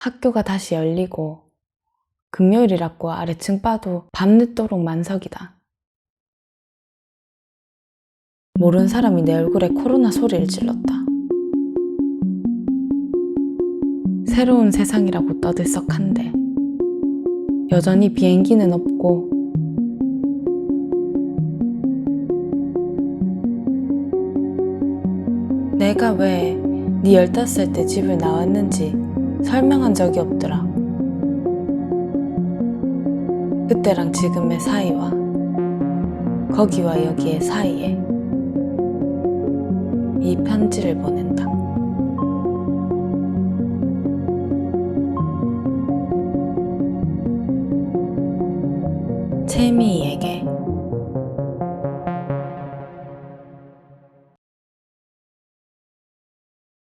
학교가 다시 열리고 금요일이라고 아래층 바도 밤늦도록 만석이다. 모르는 사람이 내 얼굴에 코로나 소리를 질렀다. 새로운 세상이라고 떠들썩한데 여전히 비행기는 없고 내가 왜 네 15살 때 집을 나왔는지 설명한 적이 없더라. 그때랑 지금의 사이와 거기와 여기의 사이에 이 편지를 보낸다. 채미에게